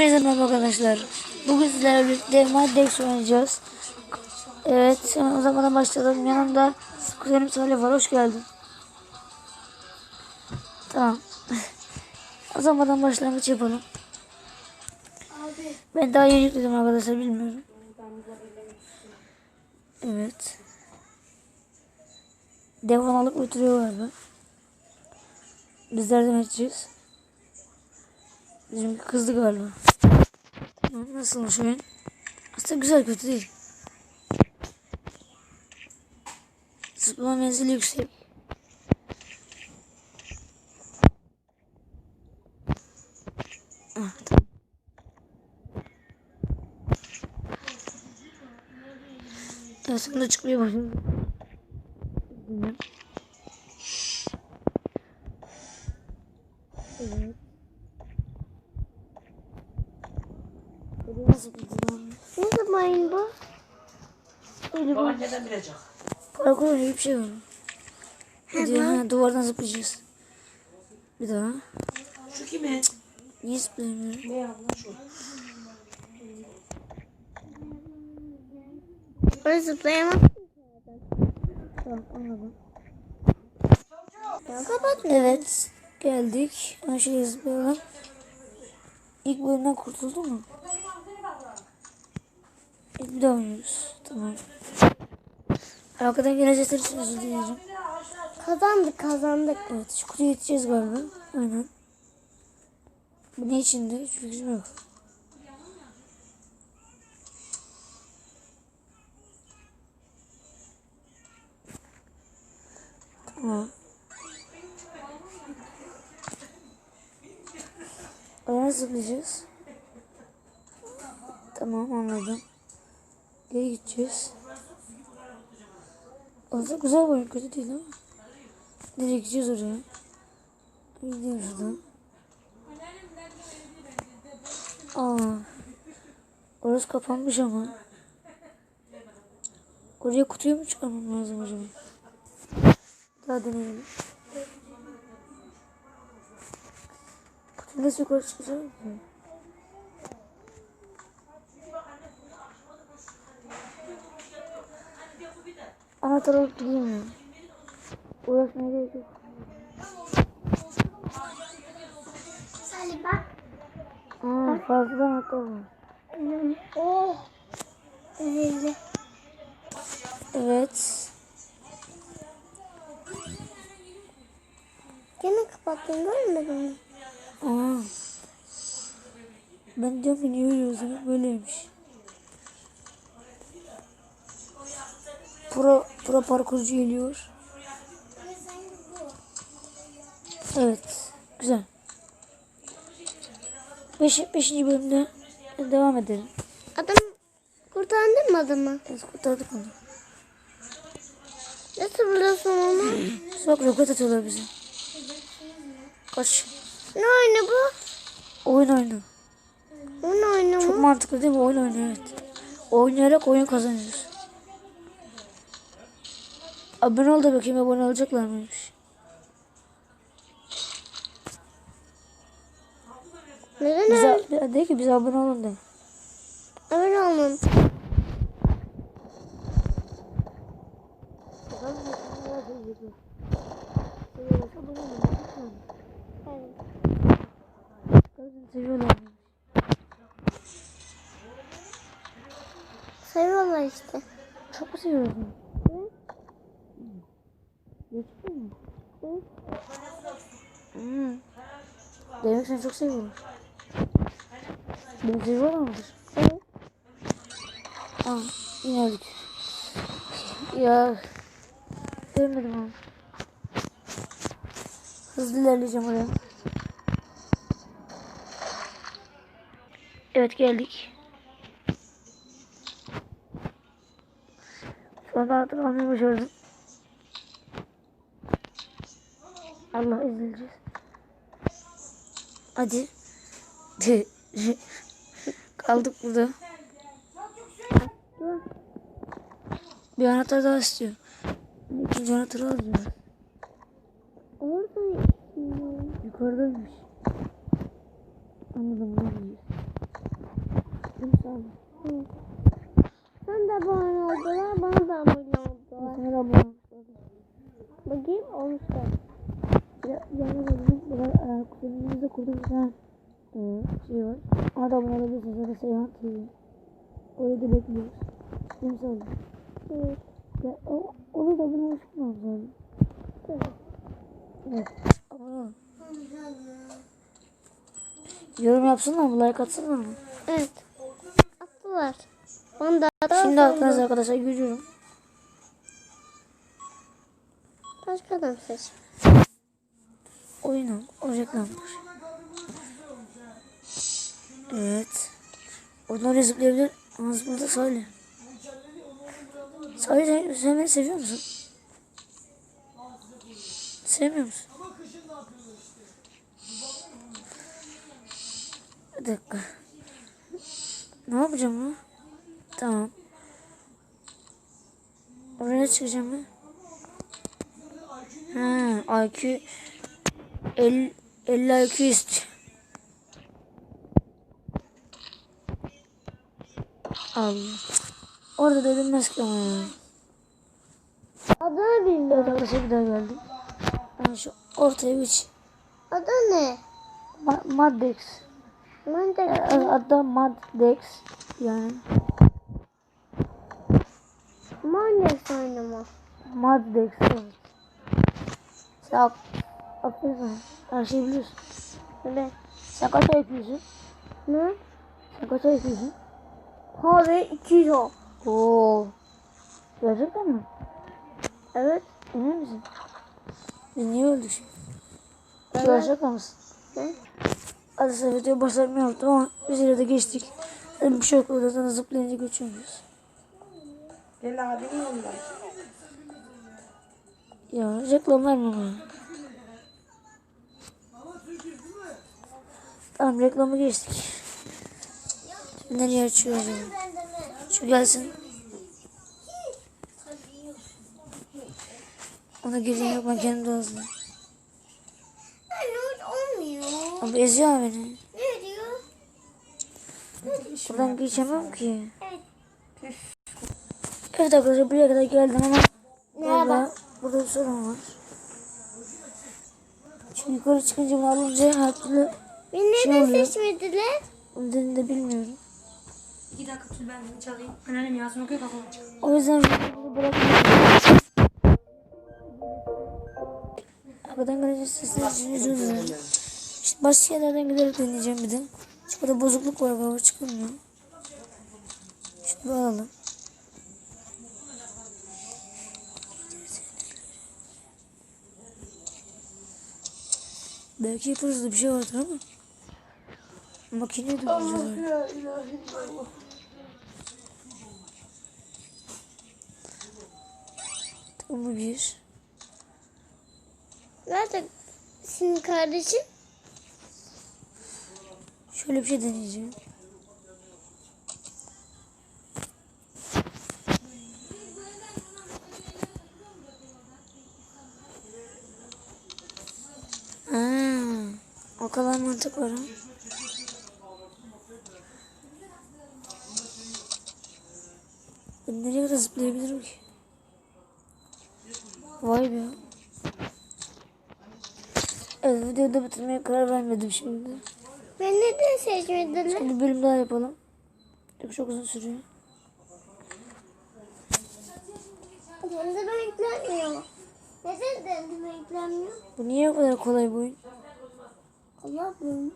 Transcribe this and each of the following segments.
Hepinize merhaba arkadaşlar. Bugün sizlerle birlikte Maddex oynayacağız. Evet, hemen o zaman başlayalım. Yanımda kuzenim Salih var. Hoş geldin. Tamam. o zaman başlangıç yapalım. Ben daha yeni yükledim arkadaşlar bilmiyorum. Evet. Devon alıp götürüyor galiba. Bizler de edeceğiz. Bizim kızdı galiba. Tamam, Nasılmış oyun? Aslında güzel kötü değil. Zıplama menzili yüksek. Ah, tamam. Evet, sonunda çıkmaya başladı. Evet. Böyle nasıl gidiyor? Zaman bu? Öyle bir Babaanneden bilecek. parkur öyle bir şey var. Hadi ha, duvardan zıplayacağız. Bir daha. Şu kimin? Niye zıplayamıyorum? Ne abla şu? Ben zıplayamam. Tamam anladım. Kapat. Evet. Geldik. Şöyle zıplayalım. İlk bölümden kurtuldu mu? Bir daha oynuyoruz. Tamam. Arkadan gelecek için özür dilerim. Kazandık kazandık. Evet şu kutuya yeteceğiz galiba. Aynen. Bu ne içinde? Hiç fikrim yok. Tamam. Oraya zıplayacağız. Tamam anladım. Geri gideceğiz. Aslında güzel bir oyun kötü değil ama. Nereye gideceğiz oraya? Gidiyoruz şuradan. Aa. Orası kapanmış ama. Oraya kutuyu mu çıkarmam lazım acaba? Daha deneyelim. Kutuyu nasıl yukarı çıkacağım ki? Anahtar alıp gideyim ya. Uğraşmaya gerek yok. Salih bak. Aa, fazla anahtar var. Oh. Üzüldü. Evet. Gene kapattın görmedin mi? Aa. Ben diyorum niye yürüyoruz demek böyleymiş. Pro, pro parkurcu geliyor. Evet. Güzel. Beş, beşinci bölümde devam edelim. Adam kurtardın mı adamı? Evet kurtardık onu. Nasıl buluyorsun onu? Bak roket atıyorlar bize. Kaç. ne oyunu bu? Oyun oyunu. Oyun oyunu Çok mu? mantıklı değil mi? Oyun oynuyor evet. Oynayarak oyun kazanıyoruz. Abone ol da bakayım abone olacaklar mıymış? Neden Bize, de ki bize abone olun de. Öyle olmam. Seviyorlar. Seviyorlar işte. Çok mu Geçti mi? Hmm. Demek seni çok seviyorlar. Beni seviyorlar mıdır? Evet. Aa, yine öldük. Ya. Görmedim onu. Hızlı ilerleyeceğim oraya. Evet geldik. Sonra artık almayı başardım. Allah izleyeceğiz. Hadi. Kaldık burada. Bir anahtar daha istiyor. İkinci anahtarı alacağız. Orada Yukarıdaymış. Anladım. bunu bilmiyorum. Tamam. Sen de abone oldular. Bana da abone oldular. Da abone olmuşlar. Bakayım olmuşlar. Ya, yani bizim burada e, kuzenimizde kurduğumuz bir tane e, şey var. Ona da abone olabilirsiniz. Ya da Seyhan TV. Orayı da bekliyoruz. Mi Salih? Evet. Ya, o, oraya da abone olmuş mu Salih? Tamam. Evet. Abone. Yorum yapsınlar mı? Like atsınlar mı? Evet. Attılar. Bana da Şimdi attınız arkadaşlar görüyorum. Başka adam seç. Oyunum. O reklamlar. Evet. Oradan oraya zıplayabilir. Ama zıpladı Salih. Salih sen, sen seviyor musun? Sevmiyor musun? Bir dakika. Ne yapacağım lan? Tamam. Oraya çıkacağım ben. Ha, IQ 50, 50 IQ istiyor. Allah. Orada da edilmez ki ama ya. Adını Evet bilmiyorum. arkadaşlar bir daha geldim. Ben şu ortaya bir Adı ne? Ma Maddex. Ben de Ee, Adı Maddex. Yani Manes oynama. Maddex. Evet. Sen ak aferin sana. Her şeyi biliyorsun. Evet. Sen kaç IQ'sun? Ne? Sen kaç IQ'sun? Abi 200 o. Oo. Gerçekten mi? Evet. Emin misin? Biz niye öldük şimdi? Evet. Gerçek mısın? Ne? Hadi sen video başlatma yaptım ama biz yine de geçtik. Dedim bir şey yok oradan zıplayınca geçiyoruz. Gel abinin yanına. Ya reklam verme bana. Tamam reklamı geçtik. Nereye açıyor acaba? Şu gelsin. Ona gireyim yok ben kendim hazırlayayım. olmuyor. Ama eziyor beni. Ne diyor? Buradan geçemem ki. Evet arkadaşlar buraya kadar geldim ama galiba burada bir sorun var. Şimdi yukarı çıkınca bunu alınca türlü Beni Şey neden oluyor. seçmediler? nedenini de bilmiyorum. İki dakika dur ben seni çalayım. Anneannem Yasin okuyor kafama çık. O yüzden videoyu bırakmayacağım. Arkadan gelecek sesler dilerim. İşte başka yerlerden giderek deneyeceğim bir de. Çünkü burada bozukluk var çıkılmıyor. Şunu bir alalım. Belki yaparız da bir şey vardır ama. Makine de güzel Tamam bir. Nerede senin kardeşin? Şöyle bir şey deneyeceğim. Aa, o kadar mantık var ha. Ben nereye kadar zıplayabilirim ki? Vay be. Evet videoyu da bitirmeye karar vermedim şimdi. Beni neden seçmediler? Bir bölüm daha yapalım. Çünkü çok uzun sürüyor. Kendime yüklenmiyor. Neden kendime yüklenmiyor? Bu niye o kadar kolay bu oyun? Allah bilir.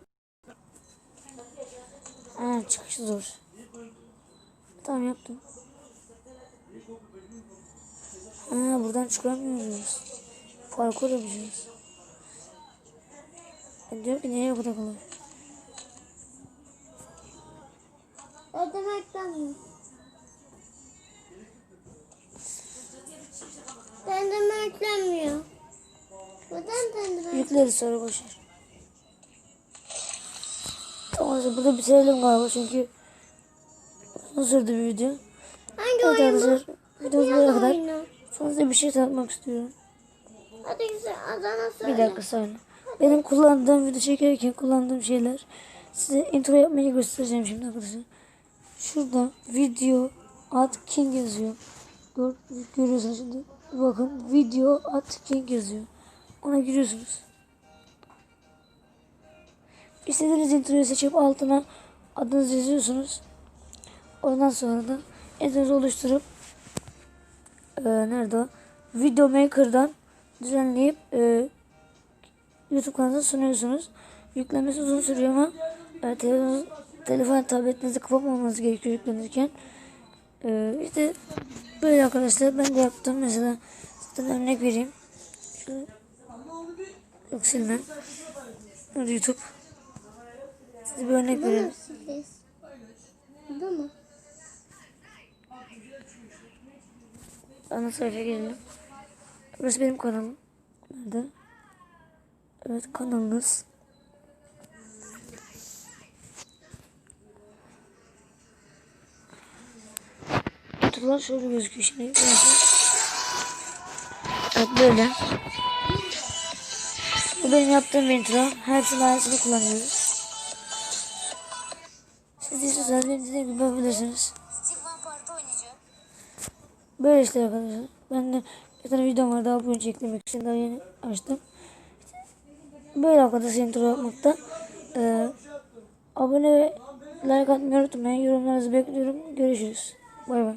Ha çıkışı zor. Tamam yaptım. Ha buradan çıkamıyoruz. Parkur yapacağız. Ben diyorum ki o kadar kolay? Kendime yüklenmiyor. Kendime yüklenmiyor. Neden kendime Yükleriz sonra boşver. Tamam burada bitirelim galiba çünkü uzun sürdü bir video. Hangi Evet oyun bu? videomuz buraya kadar. oyunu? Size bir şey tanıtmak istiyorum. Hadi güzel Adana söyle. Bir dakika sonra. Benim kullandığım video çekerken kullandığım şeyler size intro yapmayı göstereceğim şimdi arkadaşlar. şurada video at king yazıyor. Gör, görüyorsunuz şimdi. Bakın video at king yazıyor. Ona giriyorsunuz. İstediğiniz introyu seçip altına adınızı yazıyorsunuz. Ondan sonra da intronuzu oluşturup e, nerede o? Video Maker'dan düzenleyip e, YouTube kanalına sunuyorsunuz. Yüklenmesi uzun sürüyor ama e, telefon, telefon tabletinizi kapatmamanız gerekiyor yüklenirken. E, işte böyle arkadaşlar ben de yaptım. Mesela size örnek vereyim. Şu, yok silmem. YouTube. Size bir örnek siliyorsun? Burada mı? Ana sayfaya gelelim. Burası benim kanalım. Nerede? Evet kanalınız. YouTube'lar şöyle gözüküyor şimdi. Evet böyle. Bu benim yaptığım intro. Hepsinin aynısını kullanıyoruz. Siz de dediğim gibi yapabilirsiniz. Böyle işte arkadaşlar. Ben de bir tane videom var daha bugün eklemek için daha yeni açtım. Böyle arkadaşlar intro yapmakta. Ee, abone ve like atmayı unutmayın. Yorumlarınızı bekliyorum. Görüşürüz. Bay bay.